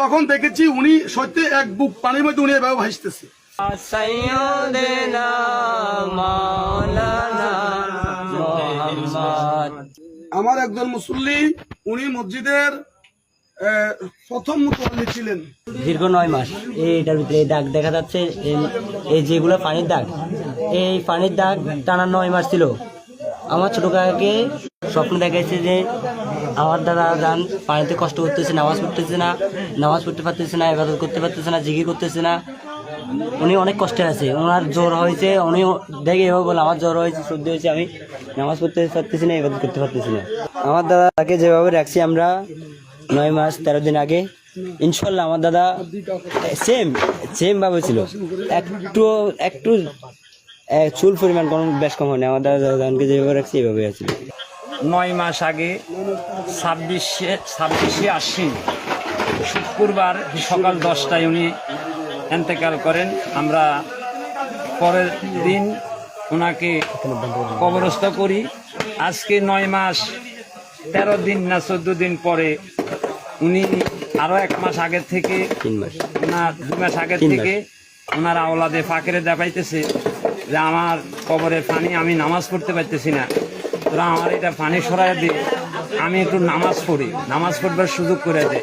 তখন দেখেছি উনি সত্যি এক বুক পানির মধ্যে উনি এভাবে ভাসতেছে। আমার একজন মুসল্লি, উনি মসজিদের প্রথম মুতোয়াল্লি ছিলেন। দীর্ঘ নয় মাস। এইটার ভিতরে দাগ দেখা যাচ্ছে, এই যেগুলো পানির দাগ, এই পানির দাগ টানা নয় মাস ছিল। আমার ছোট কাকাকে স্বপ্ন দেখাইছে যে আমার দাদা যান, পানিতে কষ্ট করতেছে নামাজ পড়তেছে না, নামাজ পড়তে পারতেছে না, ইবাদত করতে পারতেছে না জিগি করতেছে না। উনি অনেক কষ্টে আছে। ওনার জ্বর হয়েছে উনি দেখে এভাবে বলে আমার জ্বর হয়েছে, সর্দি হয়েছে, আমি নামাজ পড়তে পারতেছি না, ইবাদত করতে পারতেছি না। আমার দাদাকে যেভাবে রাখছি আমরা নয় মাস তেরো দিন আগে, ইনশাল্লাহ আমার দাদা সেম সেম ভাবে ছিল। একটু একটু চুল পরিমাণ কোনো বেশ কম হয়নি। আমার দাদা দাদাকে যেভাবে রাখছি এভাবে আছে। নয় মাস আগে ছাব্বিশে ছাব্বিশে আশ্বিন শুক্রবার সকাল দশটায় উনি এন্তেকাল করেন। আমরা পরের দিন ওনাকে কবরস্থ করি। আজকে নয় মাস তেরো দিন না চোদ্দ দিন পরে উনি আরও এক মাস আগের থেকে মাস। ওনার মাস আগের থেকে ওনার আওলাদে ফাঁকেরে দেখাইতেছে যে আমার কবরে পানি আমি নামাজ পড়তে পারতেছি না। তোরা আমার এটা পানি সরাই দে। আমি একটু নামাজ পড়ি। নামাজ পড়বার সুযোগ করে দে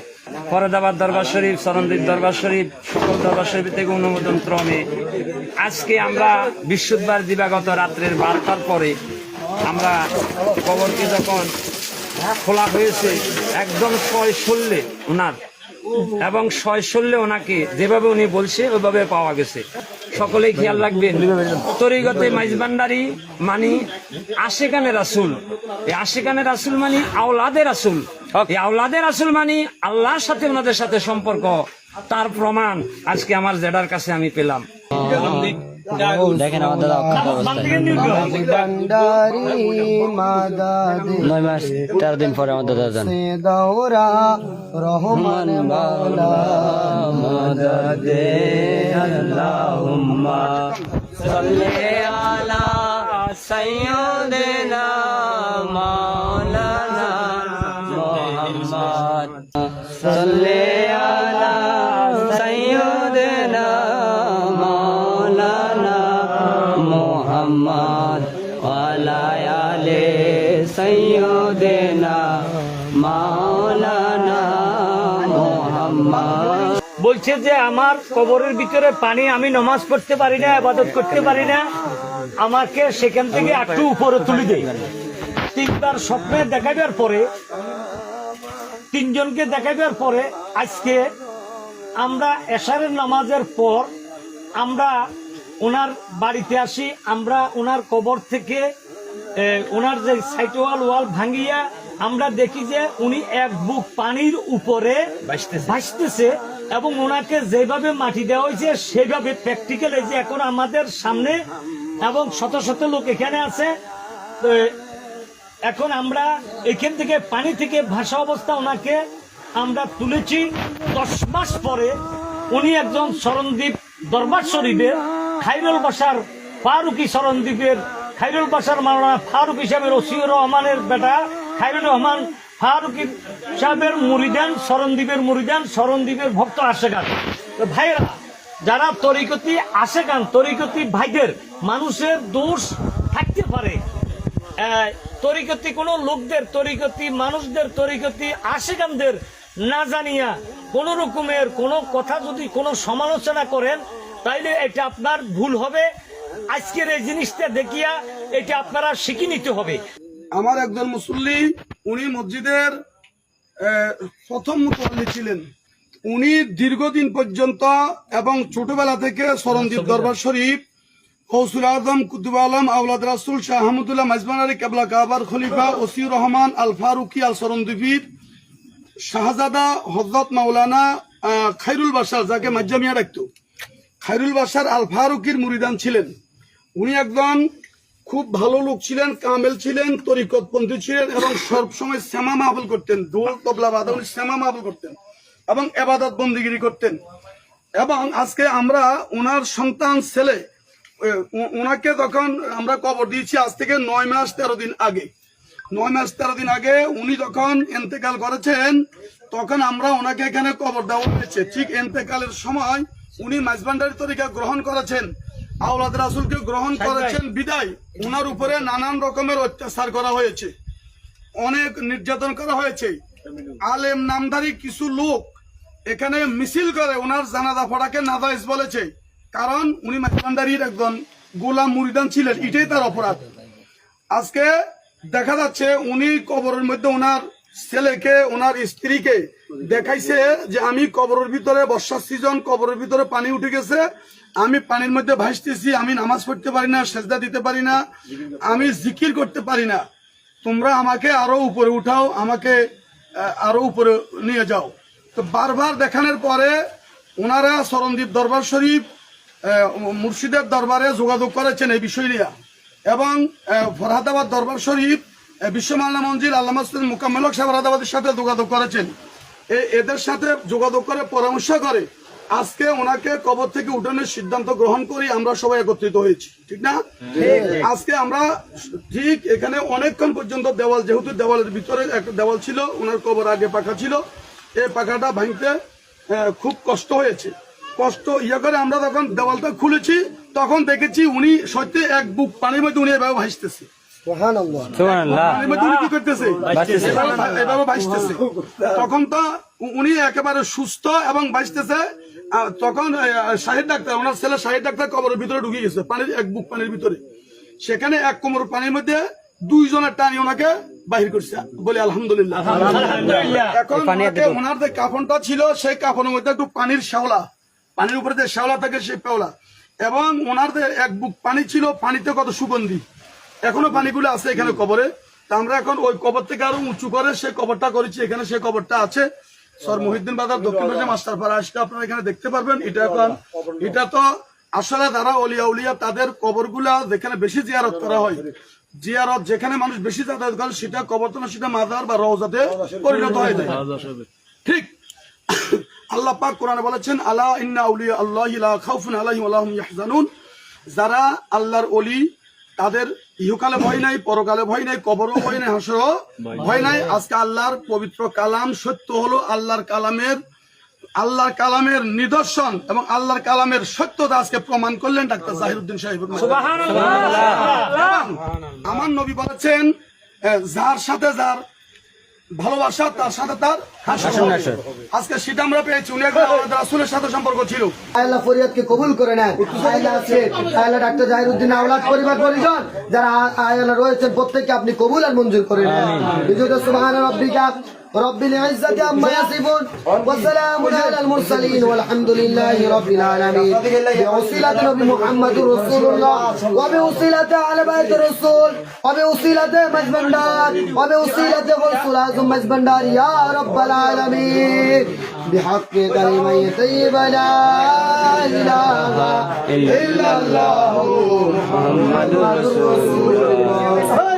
ফরদাবাদ দরবার শরীফ সরন্দীপ দরবার শরীফ, সকল দরবার শরীফ থেকে অনুমোদন ক্রমে। আজকে আমরা বৃহস্পতিবার দিবাগত রাত্রের বারোটার পরে আমরা কবরকে যখন খোলা হয়েছে, একদম ছয় ষোল্লে ওনার। এবং ছয় ষোল্লে ওনাকে যেভাবে উনি বলছে, ওইভাবে পাওয়া গেছে। সকলেই খেয়াল রাখবেন। তরিগতে মাইজবান্ডারি মানি আশেকানে রাসুল। এই আশেকানে রাসুল মানি আওলাদের রাসুল। এই আওলাদে রাসুল মানি আল্লাহর সাথে ওনাদের সাথে সম্পর্ক। তার প্রমাণ আজকে আমার জেডার কাছে আমি পেলাম। দেখেন আমার দাদা অক্ষত অবস্থায় নয় মাস তেরো দিন পরে আমার দাদা যান। দৌরা রহমান আলা সাইয়্যিদিনা মাওলানা আলি সাইয়্যিদিনা মাওলানা মুহাম্মদ। বলছে যে আমার কবরের ভিতরে পানি আমি নমাজ পড়তে পারি না, আবাদত করতে পারি না। আমাকে সেখান থেকে একটু উপরে তুলে দেয় তিনবার স্বপ্নে দেখাবার পরে, তিনজনকে দেখাবার পরে আজকে আমরা এশারের নামাজের পর আমরা ওনার বাড়িতে আসি, আমরা ওনার কবর থেকে ওনার যে সাইট ওয়াল ওয়াল ভাঙ্গিয়া আমরা দেখি যে উনি এক বুক পানির উপরে ভাসতেছে। এবং ওনাকে যেভাবে মাটি দেওয়া হয়েছে সেভাবে প্র্যাকটিক্যাল এই যে এখন আমাদের সামনে এবং শত শত লোক এখানে আছে এখন আমরা এখান থেকে পানি থেকে ভাসা অবস্থা ওনাকে আমরা তুলেছি। দশ মাস পরে উনি একজন শরণদ্বীপ দরবার শরীফের খাইরুল বাসার ফারুকি শরণদ্বীপের খাইরুল বাসার মাওলানা ফারুক হিসাবে রসিউর রহমানের বেটা খাইরুল রহমান ফারুকি সাহেবের মুরিদান, শরণদ্বীপের মুরিদান, শরণদ্বীপের ভক্ত আশেখান ভাইরা যারা তরিকতি আশেখান তরিকতি ভাইদের মানুষের দোষ থাকতে পারে তরিকতি কোন লোকদের, তরিকতি মানুষদের, তরিকতি আশেকানদের না জানিয়া কোন রকমের কোন কথা যদি কোনো সমালোচনা করেন, তাইলে এটা আপনার ভুল হবে। আজকের এই জিনিসটা দেখিয়া এটা আপনারা শিখে নিতে হবে। আমার একজন মুসল্লি, উনি মসজিদের প্রথম মুতল্লি ছিলেন। উনি দীর্ঘদিন পর্যন্ত এবং ছোটবেলা থেকে সরঞ্জিত দরবার শরীফ কৌসুল আজম কুতুব আলম আউলাদ রাসুল, শাহ আহমদুল্লাহ মাইজবানারি কেবলা কাবার খলিফা, ওসিউর রহমান আল ফারুকি আল সরন্দীপীর শাহজাদা হজরত মাওলানা খাইরুল বাসার যাকে মাজ্জামিয়া রাখত খাইরুল বাসার আল ফারুকির মুরিদান ছিলেন। উনি একজন খুব ভালো লোক ছিলেন, কামেল ছিলেন, তরিকতপন্থী ছিলেন এবং সবসময় শ্যামা মাহবুল করতেন, দোল তবলা বাদা উনি শ্যামা মাহবুল করতেন এবং এবাদত বন্দিগিরি করতেন। এবং আজকে আমরা ওনার সন্তান ছেলে ওনাকে তখন আমরা কবর দিয়েছি আজ থেকে নয় মাস তেরো দিন আগে। নয় মাস তেরো দিন আগে উনি যখন এন্তেকাল করেছেন, তখন আমরা ওনাকে এখানে কবর দেওয়া হয়েছে। ঠিক এন্তেকালের সময় উনি মাঝবান্ডারি তরিকা গ্রহণ করেছেন। আওলাদ রাসুলকে গ্রহণ করেছেন বিদায়। ওনার উপরে নানান রকমের অত্যাচার করা হয়েছে। অনেক নির্যাতন করা হয়েছে। আলেম নামধারী কিছু লোক এখানে মিছিল করে ওনার জানাজা পড়াকে নাজাইজ বলেছে। কারণ উনি মাঝবান্ডারির একজন গোলাম মুরিদান ছিলেন এটাই তার অপরাধ। আজকে দেখা যাচ্ছে উনি কবরের মধ্যে ওনার ছেলেকে ওনার স্ত্রীকে দেখাইছে যে আমি কবরের ভিতরে বর্ষার সিজন কবরের ভিতরে পানি উঠে গেছে। আমি পানির মধ্যে ভাসতেছি, আমি নামাজ পড়তে পারি না, সেজদা দিতে পারি না, আমি জিকির করতে পারি না। তোমরা আমাকে আরও উপরে উঠাও, আমাকে আরও উপরে নিয়ে যাও। তো বারবার দেখানোর পরে ওনারা সরণদ্বীপ দরবার শরীফ মুর্শিদের দরবারে যোগাযোগ করেছেন এই বিষয় নিয়ে। এবং ফরহাদাবাদ দরবার শরীফ বিশ্বমাল্লা মঞ্জিল আল্লাহ মুকাম্মলক সাহেব ফরহাদাবাদের সাথে যোগাযোগ করেছেন। এদের সাথে যোগাযোগ করে পরামর্শ করে আজকে ওনাকে কবর থেকে উঠানোর সিদ্ধান্ত গ্রহণ করি আমরা সবাই একত্রিত হয়েছি ঠিক না? আজকে আমরা ঠিক এখানে অনেকক্ষণ পর্যন্ত দেওয়াল যেহেতু দেওয়ালের ভিতরে একটা দেওয়াল ছিল ওনার কবর আগে পাখা ছিল এই পাখাটা ভাঙতে খুব কষ্ট হয়েছে। কষ্ট ইয়ে করে আমরা যখন দেওয়ালটা খুলেছি তখন দেখেছি উনি সত্যি এক বুক পানির মধ্যে উনি এভাবে ভাসতেছে। তখন তো উনি একেবারে সুস্থ এবং ভাসতেছে। আহ, তখন শাহিদ ডাক্তার ওনার ছেলে শাহিদ ডাক্তার কবরের ভিতরে ঢুকে গেছে পানির এক বুক পানির ভিতরে। সেখানে এক কোমর পানির মধ্যে দুইজনের টানি ওনাকে বাহির করছে। বলে আলহামদুলিল্লাহ এখন ওনার যে কাফনটা ছিল সেই কাফনের মধ্যে একটু পানির শ্যাওলা পানির উপরে যে শ্যাওলা থাকে সেই পেওলা এবং ওনার যে এক বুক পানি ছিল পানিতে কত সুগন্ধি। এখনও পানিগুলো আছে এখানে কবরে। তা আমরা এখন ওই কবর থেকে আরও উঁচু করে সেই কবরটা করেছি এখানে সে কবরটা আছে। সর মহিদ্দিন বাজার দক্ষিণ পাশে মাস্টার পাড়া আসলে আপনারা এখানে দেখতে পারবেন। এটা এখন এটা তো আসলে যারা অলিয়া উলিয়া তাদের কবরগুলা যেখানে বেশি জিয়ারত করা হয় জিয়ারত যেখানে মানুষ বেশি যাতায়াত করে সেটা কবর তো সেটা মাজার বা রওজাতে পরিণত হয়ে যায়। ঠিক। আল্লাহ পাক কোরআনে বলেছেন আলা ইন্না আউলিয়া আল্লাহ খাউফুন আলাইহিম ওয়া লাহুম ইয়াহজানুন। যারা আল্লাহর ওলি তাদের ইহকালে ভয় নাই পরকালে ভয় নাই কবরও ভয় নাই হাসরও ভয় নাই। আজকে আল্লাহর পবিত্র কালাম সত্য হলো আল্লাহর কালামের আল্লাহর কালামের নিদর্শন এবং আল্লাহর কালামের সত্যতা আজকে প্রমাণ করলেন ডাক্তার জাহিরুদ্দিন সাহেব আমার নবী বলেছেন যার সাথে যার ভালোবাসা তার সাথে তার হাসন আজকে সেটা আমরা পেয়েছি উনি একজন আমাদের রাসূলের সাথে সম্পর্ক ছিল আল্লাহ ফরিয়াদকে কবুল করে নেন আল্লাহ আছে আল্লাহ ডাক্তার জাহিরুদ্দিন আওলাদ পরিবার পরিজন যারা আল্লাহ রয়েছেন প্রত্যেককে আপনি কবুল আর মঞ্জুর করে নেন বিজয় সুবহান রাব্বিকা رب العزة عما يصفون وسلام على المرسلين والحمد لله رب العالمين بوصلة نبي محمد رسول الله وبوصلة على بيت الرسول وبوصلة مجبندار وبوصلة غوث العظم مجبندار يا رب العالمين بحق كلمة طيبة لا إله إلا الله محمد رسول الله